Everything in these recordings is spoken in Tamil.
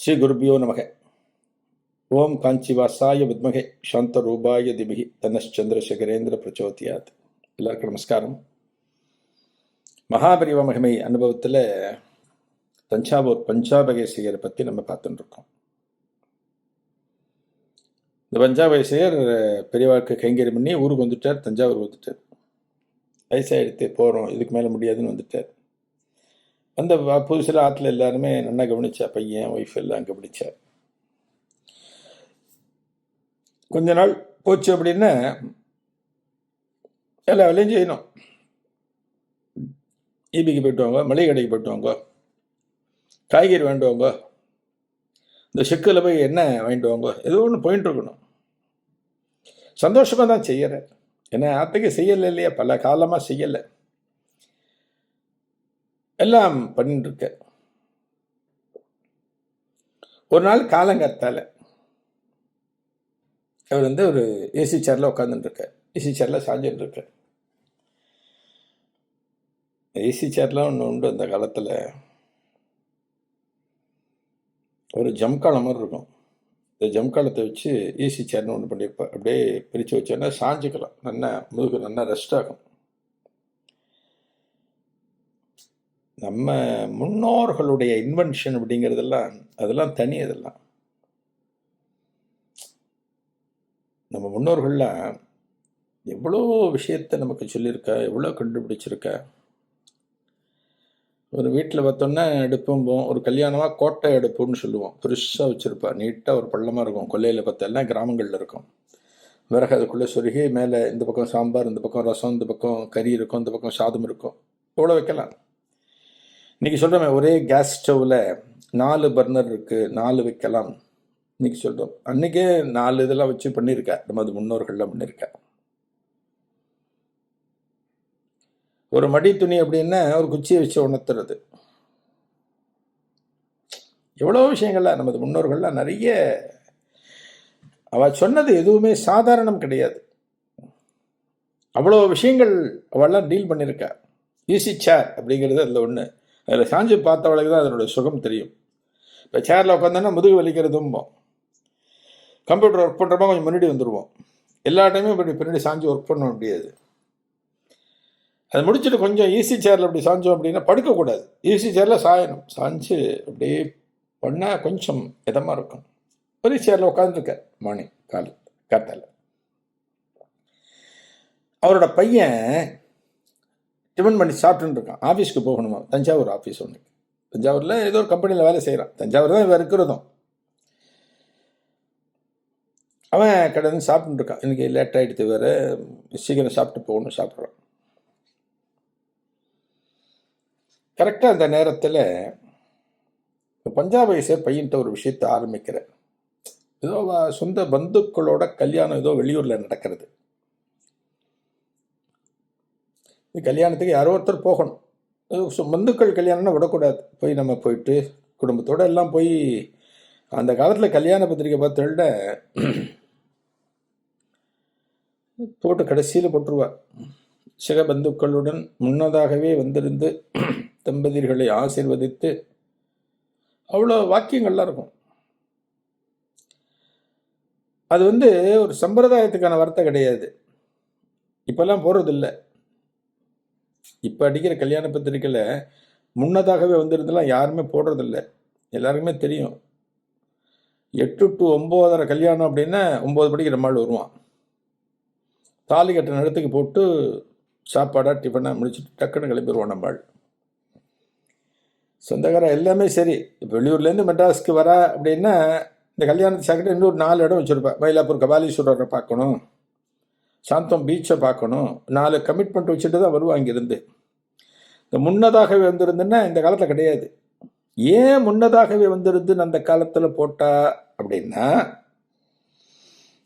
ஸ்ரீ குருபியோ நமக. ஓம் காஞ்சிவாசாய வித்மகே. சாந்த ரூபாய திமிகி. தனச்சந்திரசேகரேந்திர பிரச்சோதியாத். எல்லாருக்கும் நமஸ்காரம். மகாபரிவ மகிமை அனுபவத்தில் தஞ்சாவூர் பஞ்சாபகேசியரை பற்றி நம்ம பார்த்துட்டுருக்கோம். இந்த பஞ்சாபகேசியர் பெரியவாக்கு கைங்கரி பண்ணி ஊருக்கு வந்துட்டார் தஞ்சாவூர் வந்துட்டார். வயசாகிடுத்து போகிறோம் இதுக்கு மேலே முடியாதுன்னு வந்துட்டார். அந்த புதுசில் ஆற்றுல எல்லாருமே நல்லா கவனிச்சா பையன் ஒய்ஃப் எல்லாம் கவனிச்சா கொஞ்ச நாள் போச்சு அப்படின்னா எல்லா வேலையும் செய்யணும். ஈபிக்கு போயிட்டு வாங்க மளிகை கடைக்கு போயிட்டு வாங்க காய்கறி வாங்கிட்டு வாங்க இந்த செக்கில் போய் என்ன வாங்கிட்டு வாங்க ஏதோ ஒன்று போயிட்டு இருக்கணும். சந்தோஷமாக தான் செய்கிறேன் ஏன்னா ஆத்துக்கு செய்யலை இல்லையா? பல காலமாக செய்யலை. எல்லாம் பண்ணிட்டுருக்க. ஒரு நாள் காலங்கத்தால் அவர் வந்து ஒரு ஏசி சேரில் உட்காந்துட்டுருக்க ஏசி சேரில் சாஞ்சிட்டுருக்க. ஏசி சேர்லாம் ஒன்று உண்டு அந்த காலத்தில். ஒரு ஜம்காலம் மாதிரி இருக்கும். இந்த ஜம்காலத்தை வச்சு ஏசி சேர்னு ஒன்று பண்ணியிருப்பா அப்படியே பிரித்து வச்சோன்னா சாஞ்சிக்கலாம். நல்லா முதுகு நல்லா ரெஸ்ட் ஆகும். நம்ம முன்னோர்களுடைய இன்வென்ஷன் அப்படிங்கிறதெல்லாம் அதெல்லாம் தனி அதெல்லாம். நம்ம முன்னோர்கள்லாம் எவ்வளோ விஷயத்தை நமக்கு சொல்லியிருக்கா எவ்வளோ கண்டுபிடிச்சிருக்கா? ஒரு வீட்டில் பார்த்தோன்னா அடுப்பும்போம் ஒரு கல்யாணமாக கோட்டை அடுப்புன்னு சொல்லுவோம். பெருசாக வச்சுருப்பா நீட்டாக ஒரு பள்ளமாக இருக்கும். கொல்லையில் பார்த்தா கிராமங்களில் இருக்கும். விறகு அதுக்குள்ளே சொருகி மேலே இந்த பக்கம் சாம்பார் இந்த பக்கம் ரசம் இந்த பக்கம் கறி இருக்கும் இந்த பக்கம் சாதம் இருக்கும். எவ்வளோ வைக்கலாம்? இன்னைக்கு சொல்கிறோமே ஒரே கேஸ் ஸ்டவ்வில் நாலு பர்னர் இருக்குது நாலு வைக்கலாம். இன்னைக்கு சொல்கிறோம் அன்றைக்கே நாலு இதெல்லாம் வச்சு பண்ணியிருக்கா. நமது முன்னோர்கள்லாம் பண்ணியிருக்கா. ஒரு மடி துணி அப்படின்னா ஒரு குச்சியை வச்சு உணர்த்துறது. எவ்வளோ விஷயங்கள்லாம் நமது முன்னோர்கள்லாம் நிறைய அவள் சொன்னது எதுவுமே சாதாரணம் கிடையாது. அவ்வளோ விஷயங்கள் அவள்லாம் டீல் பண்ணியிருக்கா. ஈஸி சேர் அப்படிங்கிறது அதில் ஒன்று அதில் சாஞ்சு பார்த்தவளுக்கு தான் அதனுடைய சுகம் தெரியும். இப்போ சேரில் உட்காந்தோன்னா முதுகு வலிக்கிறதும்போம் கம்ப்யூட்டர் ஒர்க் பண்ணுறப்ப கொஞ்சம் முன்னாடி வந்துடுவோம் எல்லா டைமும் இப்படி பின்னாடி சாஞ்சு ஒர்க் பண்ண முடியாது அது முடிச்சுட்டு கொஞ்சம் ஈஸி சேரில் அப்படி சாஞ்சோம் அப்படின்னா படுக்கக்கூடாது. ஈஸி சேரில் சாயணும். சாஞ்சு அப்படியே பண்ணால் கொஞ்சம் இதமாக இருக்கும். ஒரு சேரில் உட்காந்துருக்க மார்னிங் காலை காத்தால. அவரோட பையன் டிஃபன் பண்ணி சாப்பிட்டுன்னு இருக்கான். ஆஃபீஸ்க்கு போகணுமா? தஞ்சாவூர் ஆஃபீஸ் ஒன்று தஞ்சாவூரில் ஏதோ ஒரு கம்பெனியில் வேலை செய்கிறான் தஞ்சாவூர் தான் இவன் இருக்கிறதும். அவன் கடந்து சாப்பிட்டுட்டு இருக்கான். இன்னைக்கு லேட் ஆகிடுது வேறு. சீக்கிரம் சாப்பிட்டு போகணும் சாப்பிட்றான். கரெக்டாக அந்த நேரத்தில் பஞ்சாப் வயசே பையன்ட்ட ஒரு விஷயத்தை ஆரம்பிக்கிறேன் ஏதோ சொந்த பந்துக்களோட கல்யாணம் ஏதோ வெளியூரில் நடக்கிறது. கல்யாணத்துக்கு யாரோ ஒருத்தர் போகணும். ஸோ பந்துக்கள் கல்யாணம்னா விடக்கூடாது. போய் நம்ம போயிட்டு குடும்பத்தோட எல்லாம் போய் அந்த காலத்தில் கல்யாண பத்திரிக்கை பார்த்துட போட்டு கடைசியில் போட்டுருவா சில பந்துக்களுடன் முன்னதாகவே வந்திருந்து தம்பதியர்களை ஆசீர்வதித்து அவ்வளோ வாக்கியங்கள்லாம் இருக்கும். அது வந்து ஒரு சம்பிரதாயத்துக்கான வார்த்தை கிடையாது. இப்போல்லாம் போகிறதில்லை இப்போ அடிக்கிற கல்யாண பத்திரிக்கையில் முன்னதாகவே வந்திருந்தெல்லாம் யாருமே போடுறதில்ல. எல்லாருக்குமே தெரியும். எட்டு டு ஒம்போதரை கல்யாணம் அப்படின்னா ஒம்பது மணிக்கு நம்மால் வருவான். தாலி கட்டுற இடத்துக்கு போட்டு சாப்பாடாக டிஃபனாக முடிச்சுட்டு டக்குன்னு கிளம்பிடுவோம் நம்மாள் சொந்தக்காரன் எல்லாமே சரி. இப்போ வெளியூர்லேருந்து மெட்ராஸ்க்கு வரா அப்படின்னா இந்த கல்யாணத்து சாக்கிட்ட இன்னொரு நாலு இடம் வச்சுருப்பேன் மயிலாப்பூர் கபாலீஸ்வரரை பார்க்கணும். சாந்தம் பீச்சை பார்க்கணும். நாலு கமிட்மெண்ட் வச்சுட்டு தான் வருவான் இங்கிருந்து. இந்த முன்னதாகவே வந்திருந்துன்னா இந்த காலத்தில் கிடையாது. ஏன் முன்னதாகவே வந்திருந்து அந்த காலத்தில் போட்டா அப்படின்னா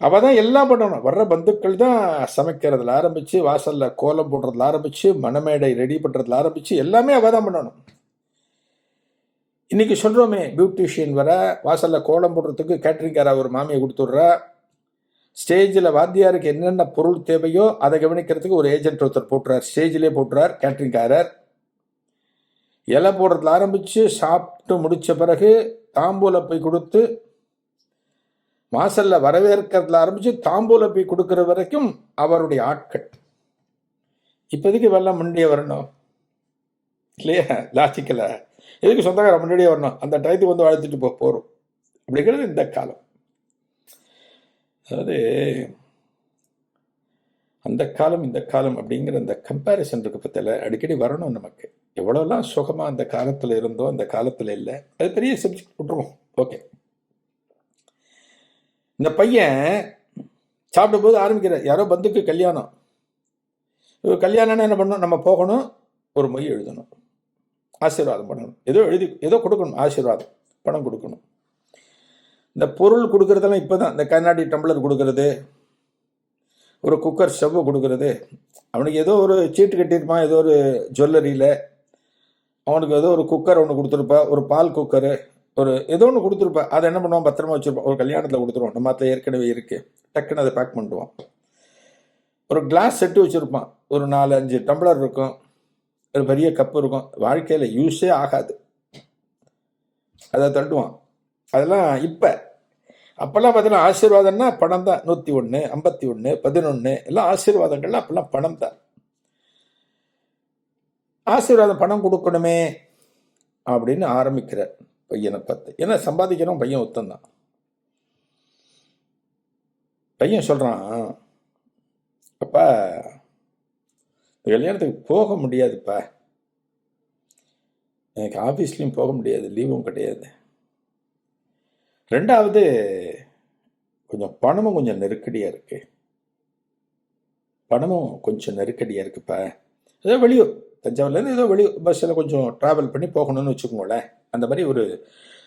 அவள் தான் எல்லாம் பண்ணணும். வர்ற பந்துக்கள் தான் சமைக்கிறதுல ஆரம்பித்து வாசலில் கோலம் போடுறதுல ஆரம்பித்து மணமேடை ரெடி பண்ணுறதுல ஆரம்பித்து எல்லாமே அவள் தான் பண்ணணும். இன்னைக்கு சொல்கிறோமே பியூட்டிஷியன் வர வாசலில் கோலம் போடுறதுக்கு கேட்ரிங்கார ஒரு மாமியை கொடுத்துட்றா ஸ்டேஜில் வாத்தியாருக்கு என்னென்ன பொருள் தேவையோ அதை கவனிக்கிறதுக்கு ஒரு ஏஜென்ட் ஒருத்தர் போட்டுறார். ஸ்டேஜிலே போட்டுறார் கேட்ரிங்காரர் இலை போடுறதுல ஆரம்பித்து சாப்பிட்டு முடித்த பிறகு தாம்பூல போய் கொடுத்து வாசலில் வரவேற்கிறதுல ஆரம்பித்து தாம்பூல போய் கொடுக்குற வரைக்கும் அவருடைய ஆட்கள். இப்போதைக்கு வெள்ளம் முன்னாடியே வரணும். இல்லையா? லாஜிக்கலை எதுக்கு சொந்தக்காரன் முன்னாடியே வரணும்? அந்த டயத்துக்கு வந்து வாழ்த்துட்டு போ போகிறோம் அப்படிங்கிறது இந்த காலம். அதாவது அந்த காலம் இந்த காலம் அப்படிங்கிற அந்த கம்பேரிசன் இருக்கு பத்தில அடிக்கடி வரணும் நமக்கு. எவ்வளோலாம் சுகமாக அந்த காலத்தில் இருந்தோ அந்த காலத்தில் இல்லை அது பெரிய சப்ஜெக்ட் விட்டுருவோம் ஓகே இந்த பையன் சாப்பிடும்போது ஆரம்பிக்கிறார். யாரோ பந்துக்கு கல்யாணம். ஒரு கல்யாணம்னா என்ன பண்ணணும்? நம்ம போகணும் ஒரு மொய் எழுதணும். ஆசீர்வாதம் பண்ணணும். ஏதோ எழுதி ஏதோ கொடுக்கணும் ஆசீர்வாதம் பணம் கொடுக்கணும். இந்த பொருள் கொடுக்குறதெல்லாம் இப்போ தான் இந்த கண்ணாடி டம்ளர் கொடுக்கறது ஒரு குக்கர் செவ்வ கொடுக்கறது. அவனுக்கு ஏதோ ஒரு சீட்டு கட்டியிருப்பான் ஏதோ ஒரு ஜுவல்லரியில். அவனுக்கு ஏதோ ஒரு குக்கர் ஒன்று கொடுத்துருப்பா ஒரு பால் குக்கரு ஒரு ஏதோ ஒன்று கொடுத்துருப்பா. அதை என்ன பண்ணுவான்? பத்திரமா வச்சுருப்பான். ஒரு கல்யாணத்தில் கொடுத்துருவோம் நம்ம அதில் ஏற்கனவே இருக்குது டக்குன்னு அதை பேக் பண்ணிடுவான். ஒரு கிளாஸ் செட்டு வச்சுருப்பான். ஒரு நாலு அஞ்சு டம்ளர் இருக்கும். ஒரு பெரிய கப்பு இருக்கும். வாழ்க்கையில் யூஸே ஆகாது. அதை தட்டுவான். அதெல்லாம் இப்போ அப்போல்லாம் பார்த்தீங்கன்னா ஆசீர்வாதம்னா பணம் தான் நூற்றி ஒன்று ஐம்பத்தி ஒன்று பதினொன்று எல்லாம் ஆசீர்வாதங்கள்லாம் அப்போல்லாம் பணம் தான் ஆசீர்வாதம் பணம் கொடுக்கணுமே அப்படின்னு ஆரம்பிக்கிறார் பையனை பார்த்து. ஏன்னா சம்பாதிக்கிறோம் பையன் ஒத்தந்தான். பையன் சொல்கிறான் அப்பா கல்யாணத்துக்கு போக முடியாதுப்பா. எனக்கு ஆஃபீஸ்லேயும் போக முடியாது லீவும் கிடையாது. ரெண்டாவது கொஞ்சம் பணமும் கொஞ்சம் நெருக்கடியாக இருக்கு. பணமும் கொஞ்சம் நெருக்கடியாக இருக்குப்பா ஏதோ வெளியூர் தஞ்சாவூர்லேருந்து ஏதோ வெளியூர் பஸ்ஸில் கொஞ்சம் ட்ராவல் பண்ணி போகணும்னு வச்சுக்கோங்களேன். அந்த மாதிரி ஒரு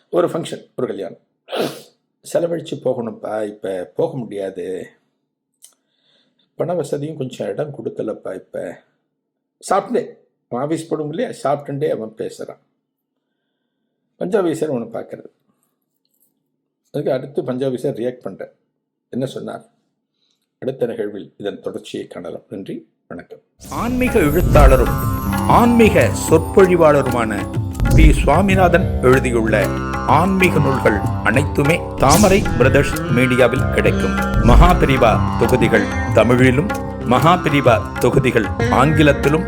ஒரு ஃபங்க்ஷன் ஒரு கல்யாணம். செலவழித்து போகணும்ப்பா இப்போ. போக முடியாது. பண வசதியும் கொஞ்சம் இடம் கொடுக்கலப்பா இப்போ. சாப்பிட்டே அவன் ஆஃபீஸ் போடும் இல்லையா? சாப்பிட்டுட்டே அவன் பேசுகிறான் பஞ்சாபீசர் அவனை பார்க்குறது அதுக்கு அடுத்து பஞ்சாபி சார் ரியாக்ட் பண்ணுறேன் என்ன சொன்னார்? அடுத்த நிகழ்வில் இதன் தொடர்ச்சியை காணலாம். நன்றி வணக்கம். ஆன்மீக எழுத்தாளரும் ஆன்மீக சொற்பொழிவாளருமான பி. சுவாமிநாதன் எழுதியுள்ள ஆன்மீக நூல்கள் அனைத்துமே தாமரை பிரதர்ஸ் மீடியாவில் கிடைக்கும். மகாபிரிவா தொகுதிகள் தமிழிலும் மகாபிரிவா தொகுதிகள் ஆங்கிலத்திலும்